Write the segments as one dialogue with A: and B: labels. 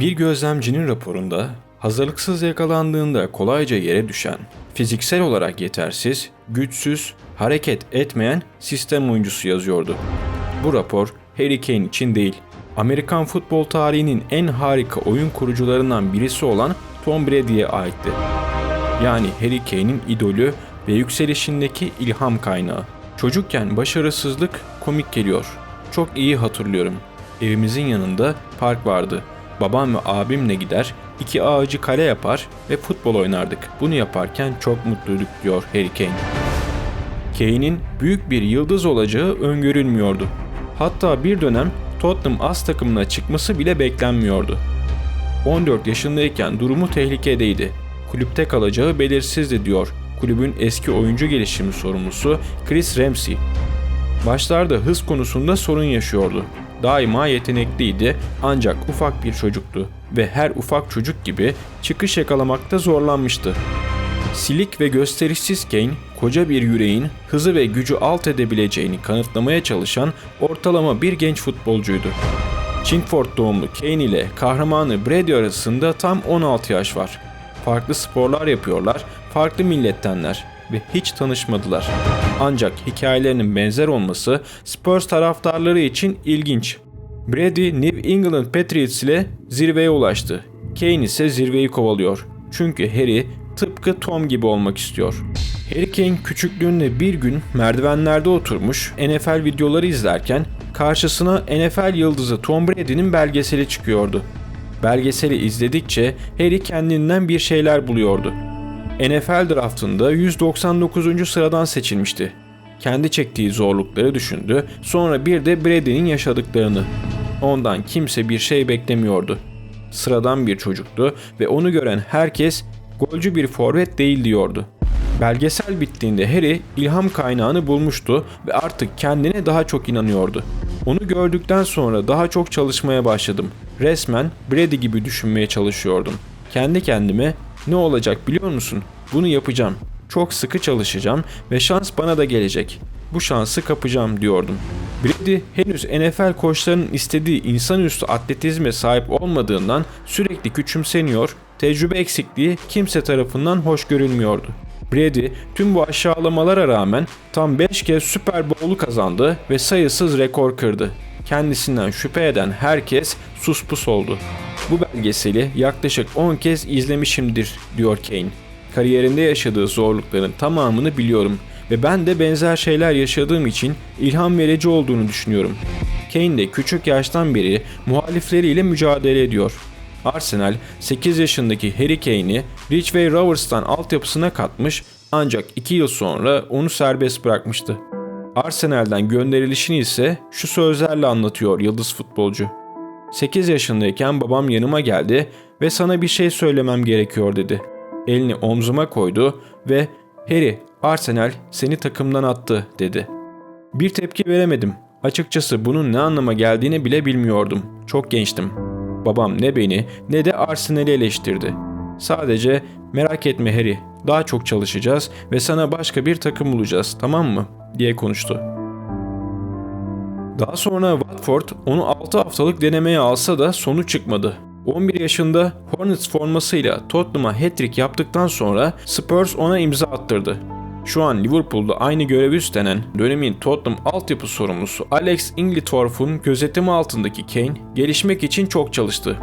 A: Bir gözlemcinin raporunda hazırlıksız yakalandığında kolayca yere düşen, fiziksel olarak yetersiz, güçsüz, hareket etmeyen sistem oyuncusu yazıyordu. Bu rapor Harry Kane için değil, Amerikan futbol tarihinin en harika oyun kurucularından birisi olan Tom Brady'ye aitti. Yani Harry Kane'in idolü ve yükselişindeki ilham kaynağı. Çocukken başarısızlık komik geliyor. Çok iyi hatırlıyorum. Evimizin yanında park vardı. Babam ve abimle gider, iki ağacı kale yapar ve futbol oynardık. Bunu yaparken çok mutluyduk diyor Harry Kane. Kane'in büyük bir yıldız olacağı öngörülmüyordu. Hatta bir dönem Tottenham as takımına çıkması bile beklenmiyordu. 14 yaşındayken durumu tehlikedeydi. Kulüpte kalacağı belirsizdi diyor kulübün eski oyuncu gelişimi sorumlusu Chris Ramsey. Başlarda hız konusunda sorun yaşıyordu. Daima yetenekliydi ancak ufak bir çocuktu ve her ufak çocuk gibi çıkış yakalamakta zorlanmıştı. Silik ve gösterişsiz Kane, koca bir yüreğin hızı ve gücü alt edebileceğini kanıtlamaya çalışan ortalama bir genç futbolcuydu. Chingford doğumlu Kane ile kahramanı Brady arasında tam 16 yaş var. Farklı sporlar yapıyorlar, farklı millettenler ve hiç tanışmadılar. Ancak hikayelerinin benzer olması Spurs taraftarları için ilginç. Brady New England Patriots ile zirveye ulaştı. Kane ise zirveyi kovalıyor. Çünkü Harry tıpkı Tom gibi olmak istiyor. Harry Kane küçüklüğünde bir gün merdivenlerde oturmuş NFL videoları izlerken karşısına NFL yıldızı Tom Brady'nin belgeseli çıkıyordu. Belgeseli izledikçe Harry kendinden bir şeyler buluyordu. NFL draftında 199. sıradan seçilmişti. Kendi çektiği zorlukları düşündü, sonra bir de Brady'nin yaşadıklarını. Ondan kimse bir şey beklemiyordu. Sıradan bir çocuktu ve onu gören herkes golcü bir forvet değil diyordu. Belgesel bittiğinde Harry ilham kaynağını bulmuştu ve artık kendine daha çok inanıyordu. Onu gördükten sonra daha çok çalışmaya başladım. Resmen Brady gibi düşünmeye çalışıyordum. Kendi kendime ne olacak biliyor musun? Bunu yapacağım. Çok sıkı çalışacağım ve şans bana da gelecek. Bu şansı kapacağım diyordum. Brady henüz NFL koçlarının istediği insanüstü atletizme sahip olmadığından sürekli küçümseniyor, tecrübe eksikliği kimse tarafından hoş görülmüyordu. Brady tüm bu aşağılamalara rağmen tam 5 kez Super Bowl'u kazandı ve sayısız rekor kırdı. Kendisinden şüphe eden herkes suspus oldu. Bu belgeseli yaklaşık 10 kez izlemişimdir diyor Kane. Kariyerinde yaşadığı zorlukların tamamını biliyorum ve ben de benzer şeyler yaşadığım için ilham verici olduğunu düşünüyorum. Kane de küçük yaştan beri muhalifleriyle mücadele ediyor. Arsenal 8 yaşındaki Harry Kane'i Ridgeway Rovers'tan altyapısına katmış ancak 2 yıl sonra onu serbest bırakmıştı. Arsenal'den gönderilişini ise şu sözlerle anlatıyor yıldız futbolcu. 8 yaşındayken babam yanıma geldi ve sana bir şey söylemem gerekiyor dedi. Elini omzuma koydu ve Harry Arsenal seni takımdan attı dedi. Bir tepki veremedim. Açıkçası bunun ne anlama geldiğini bile bilmiyordum. Çok gençtim. Babam ne beni ne de Arsenal'i eleştirdi. Sadece merak etme Harry, daha çok çalışacağız ve sana başka bir takım bulacağız, tamam mı? diye konuştu. Daha sonra Watford onu 6 haftalık denemeye alsa da sonuç çıkmadı. 11 yaşında Hornets formasıyla Tottenham'a hat-trick yaptıktan sonra Spurs ona imza attırdı. Şu an Liverpool'da aynı görevi üstlenen dönemin Tottenham altyapı sorumlusu Alex Inglitorf'un gözetimi altındaki Kane gelişmek için çok çalıştı.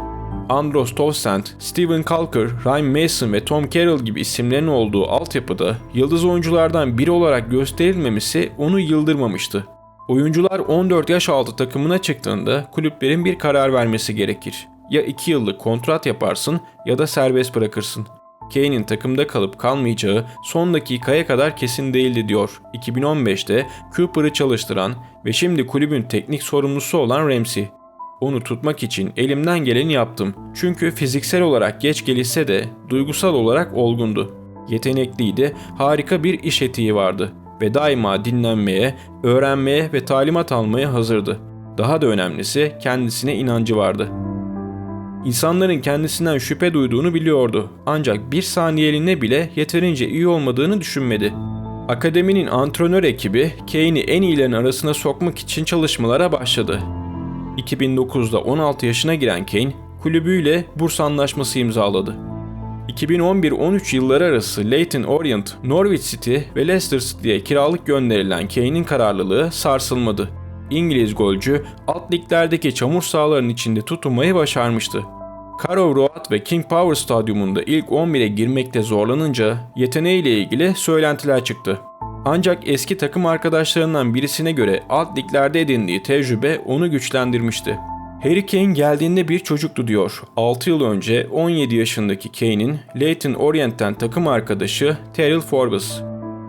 A: Andros Townsend, Steven Kalker, Ryan Mason ve Tom Carroll gibi isimlerin olduğu altyapıda yıldız oyunculardan biri olarak gösterilmemesi onu yıldırmamıştı. Oyuncular 14 yaş altı takımına çıktığında kulüplerin bir karar vermesi gerekir. Ya 2 yıllık kontrat yaparsın ya da serbest bırakırsın. Kane'in takımda kalıp kalmayacağı son dakikaya kadar kesin değildi diyor. 2015'te Cooper'ı çalıştıran ve şimdi kulübün teknik sorumlusu olan Ramsey. Onu tutmak için elimden geleni yaptım. Çünkü fiziksel olarak geç gelişse de duygusal olarak olgundu. Yetenekliydi, harika bir iş etiği vardı ve daima dinlenmeye, öğrenmeye ve talimat almaya hazırdı. Daha da önemlisi kendisine inancı vardı. İnsanların kendisinden şüphe duyduğunu biliyordu ancak bir saniyeliğine bile yeterince iyi olmadığını düşünmedi. Akademinin antrenör ekibi Kane'i en iyilerin arasına sokmak için çalışmalara başladı. 2009'da 16 yaşına giren Kane, kulübüyle burs anlaşması imzaladı. 2011-13 yılları arası Leyton Orient, Norwich City ve Leicester City'ye kiralık gönderilen Kane'in kararlılığı sarsılmadı. İngiliz golcü alt liglerdeki çamur sahalarının içinde tutunmayı başarmıştı. Carrow Road ve King Power Stadyumunda ilk 11'e girmekte zorlanınca yeteneğiyle ilgili söylentiler çıktı. Ancak eski takım arkadaşlarından birisine göre alt liglerde edindiği tecrübe onu güçlendirmişti. Harry Kane geldiğinde bir çocuktu diyor. 6 yıl önce 17 yaşındaki Kane'in Leyton Orient'ten takım arkadaşı Terrell Forbes.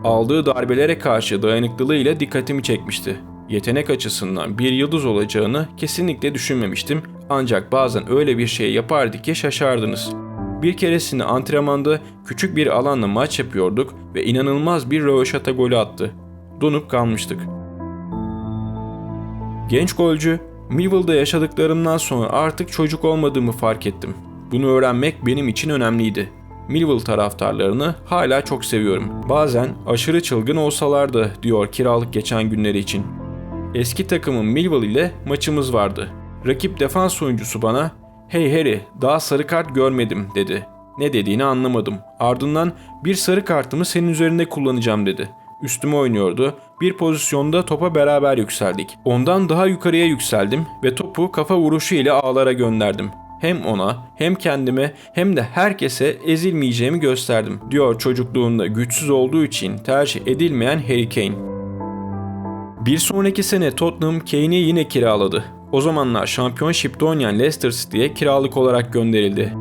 A: Aldığı darbelere karşı dayanıklılığıyla dikkatimi çekmişti. Yetenek açısından bir yıldız olacağını kesinlikle düşünmemiştim ancak bazen öyle bir şey yapardı ki şaşardınız. Bir keresinde antrenmanda küçük bir alanla maç yapıyorduk ve inanılmaz bir röveşata golü attı. Donup kalmıştık. Genç golcü, Millwall'da yaşadıklarımdan sonra artık çocuk olmadığımı fark ettim. Bunu öğrenmek benim için önemliydi. Millwall taraftarlarını hala çok seviyorum. Bazen aşırı çılgın olsalar da diyor kiralık geçen günleri için. Eski takımım Millwall ile maçımız vardı. Rakip defans oyuncusu bana ''Hey Harry daha sarı kart görmedim'' dedi. Ne dediğini anlamadım. Ardından bir sarı kartımı senin üzerinde kullanacağım dedi. Üstüme oynuyordu. Bir pozisyonda topa beraber yükseldik. Ondan daha yukarıya yükseldim ve topu kafa vuruşu ile ağlara gönderdim. Hem ona hem kendime hem de herkese ezilmeyeceğimi gösterdim diyor çocukluğunda güçsüz olduğu için tercih edilmeyen Harry Kane. Bir sonraki sene Tottenham Kane'i yine kiraladı. O zamanlar Championship'te oynayan Leicester City'ye kiralık olarak gönderildi.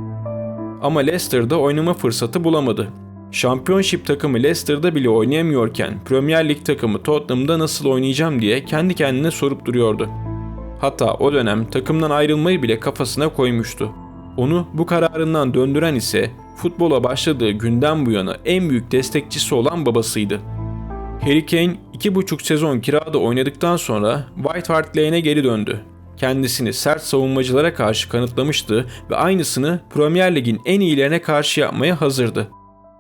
A: Ama Leicester'da oynama fırsatı bulamadı. Championship takımı Leicester'da bile oynayamıyorken Premier Lig takımı Tottenham'da nasıl oynayacağım diye kendi kendine sorup duruyordu. Hatta o dönem takımdan ayrılmayı bile kafasına koymuştu. Onu bu kararından döndüren ise futbola başladığı günden bu yana en büyük destekçisi olan babasıydı. Harry Kane iki buçuk sezon kirada oynadıktan sonra White Hart Lane'e geri döndü. Kendisini sert savunmacılara karşı kanıtlamıştı ve aynısını Premier Lig'in en iyilerine karşı yapmaya hazırdı.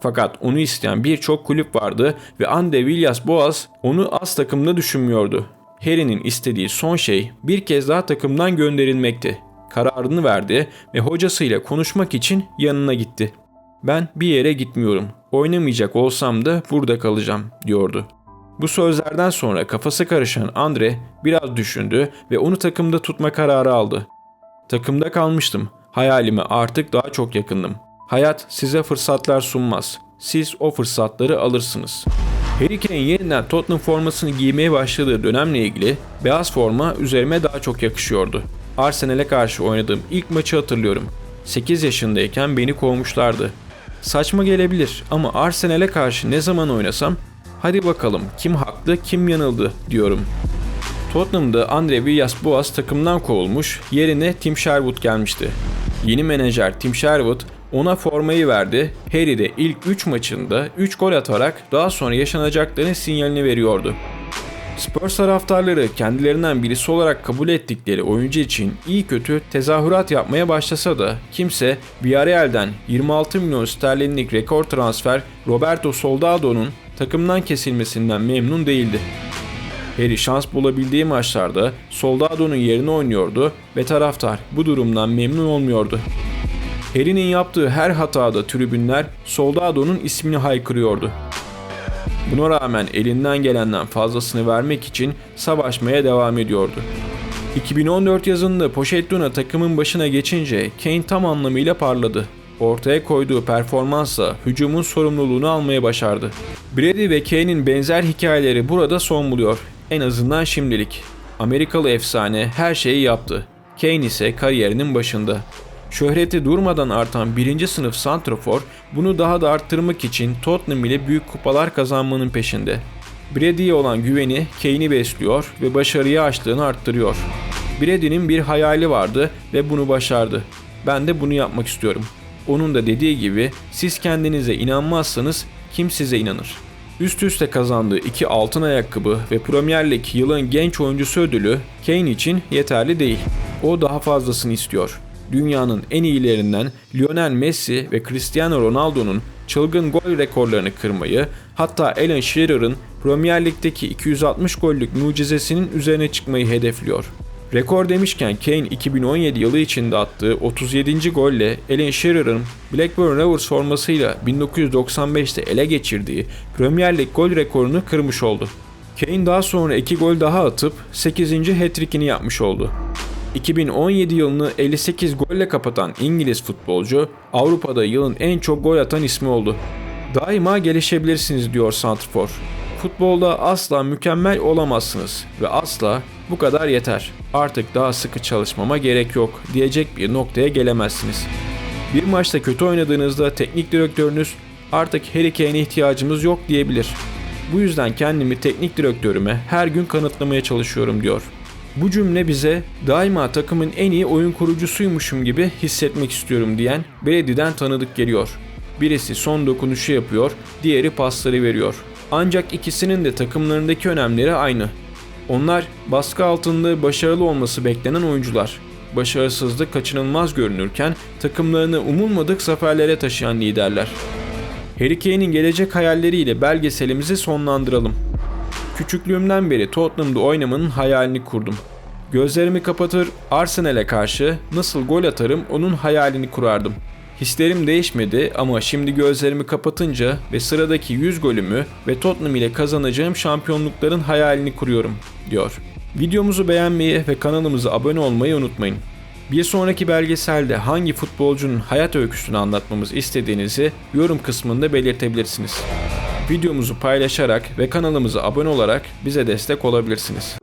A: Fakat onu isteyen birçok kulüp vardı ve Ande Villas-Boas onu az takımda düşünmüyordu. Harry'nin istediği son şey bir kez daha takımdan gönderilmekti. Kararını verdi ve hocasıyla konuşmak için yanına gitti. Ben bir yere gitmiyorum. Oynamayacak olsam da burada kalacağım diyordu. Bu sözlerden sonra kafası karışan Andre biraz düşündü ve onu takımda tutma kararı aldı. Takımda kalmıştım. Hayalime artık daha çok yakındım. Hayat size fırsatlar sunmaz. Siz o fırsatları alırsınız. Harry Kane yeniden Tottenham formasını giymeye başladığı dönemle ilgili beyaz forma üzerime daha çok yakışıyordu. Arsenal'e karşı oynadığım ilk maçı hatırlıyorum. 8 yaşındayken beni kovmuşlardı. Saçma gelebilir ama Arsenal'e karşı ne zaman oynasam hadi bakalım kim haklı kim yanıldı diyorum. Tottenham'da Andre Villas-Boas takımdan kovulmuş, yerine Tim Sherwood gelmişti. Yeni menajer Tim Sherwood ona formayı verdi. Harry de ilk 3 maçında 3 gol atarak daha sonra yaşanacakların sinyalini veriyordu. Spurs taraftarları kendilerinden birisi olarak kabul ettikleri oyuncu için iyi kötü tezahürat yapmaya başlasa da kimse Villarreal'den 26 milyon sterlinlik rekor transfer Roberto Soldado'nun takımdan kesilmesinden memnun değildi. Harry şans bulabildiği maçlarda Soldado'nun yerine oynuyordu ve taraftar bu durumdan memnun olmuyordu. Harry'nin yaptığı her hatada tribünler Soldado'nun ismini haykırıyordu. Buna rağmen elinden gelenden fazlasını vermek için savaşmaya devam ediyordu. 2014 yazında Pochettino takımın başına geçince Kane tam anlamıyla parladı. Ortaya koyduğu performansla hücumun sorumluluğunu almaya başardı. Brady ve Kane'in benzer hikayeleri burada son buluyor. En azından şimdilik. Amerikalı efsane her şeyi yaptı. Kane ise kariyerinin başında. Şöhreti durmadan artan birinci sınıf santrafor bunu daha da arttırmak için Tottenham ile büyük kupalar kazanmanın peşinde. Brady'ye olan güveni Kane'i besliyor ve başarıyı açtığını arttırıyor. Brady'nin bir hayali vardı ve bunu başardı. Ben de bunu yapmak istiyorum. Onun da dediği gibi siz kendinize inanmazsanız kim size inanır? Üst üste kazandığı iki altın ayakkabı ve Premier Lig yılın genç oyuncusu ödülü Kane için yeterli değil. O daha fazlasını istiyor dünyanın en iyilerinden Lionel Messi ve Cristiano Ronaldo'nun çılgın gol rekorlarını kırmayı, hatta Alan Shearer'ın Premier Lig'deki 260 gollük mucizesinin üzerine çıkmayı hedefliyor. Rekor demişken Kane 2017 yılı içinde attığı 37. golle Alan Shearer'ın Blackburn Rovers formasıyla 1995'te ele geçirdiği Premier Lig gol rekorunu kırmış oldu. Kane daha sonra 2 gol daha atıp 8. hat-trick'ini yapmış oldu. 2017 yılını 58 golle kapatan İngiliz futbolcu Avrupa'da yılın en çok gol atan ismi oldu. Daima gelişebilirsiniz diyor Santrfor. Futbolda asla mükemmel olamazsınız ve asla bu kadar yeter. Artık daha sıkı çalışmama gerek yok diyecek bir noktaya gelemezsiniz. Bir maçta kötü oynadığınızda teknik direktörünüz artık Harry Kane'e ihtiyacımız yok diyebilir. Bu yüzden kendimi teknik direktörüme her gün kanıtlamaya çalışıyorum diyor. Bu cümle bize daima takımın en iyi oyun kurucusuymuşum gibi hissetmek istiyorum diyen Brady'den tanıdık geliyor. Birisi son dokunuşu yapıyor, diğeri pasları veriyor. Ancak ikisinin de takımlarındaki önemleri aynı. Onlar baskı altında başarılı olması beklenen oyuncular. Başarısızlık kaçınılmaz görünürken takımlarını umulmadık zaferlere taşıyan liderler. Harry Kane'in gelecek hayalleriyle belgeselimizi sonlandıralım. Küçüklüğümden beri Tottenham'da oynamanın hayalini kurdum. Gözlerimi kapatır Arsenal'e karşı nasıl gol atarım onun hayalini kurardım. Hislerim değişmedi ama şimdi gözlerimi kapatınca ve sıradaki 100 golümü ve Tottenham ile kazanacağım şampiyonlukların hayalini kuruyorum, diyor. Videomuzu beğenmeyi ve kanalımıza abone olmayı unutmayın. Bir sonraki belgeselde hangi futbolcunun hayat öyküsünü anlatmamızı istediğinizi yorum kısmında belirtebilirsiniz. Videomuzu paylaşarak ve kanalımıza abone olarak bize destek olabilirsiniz.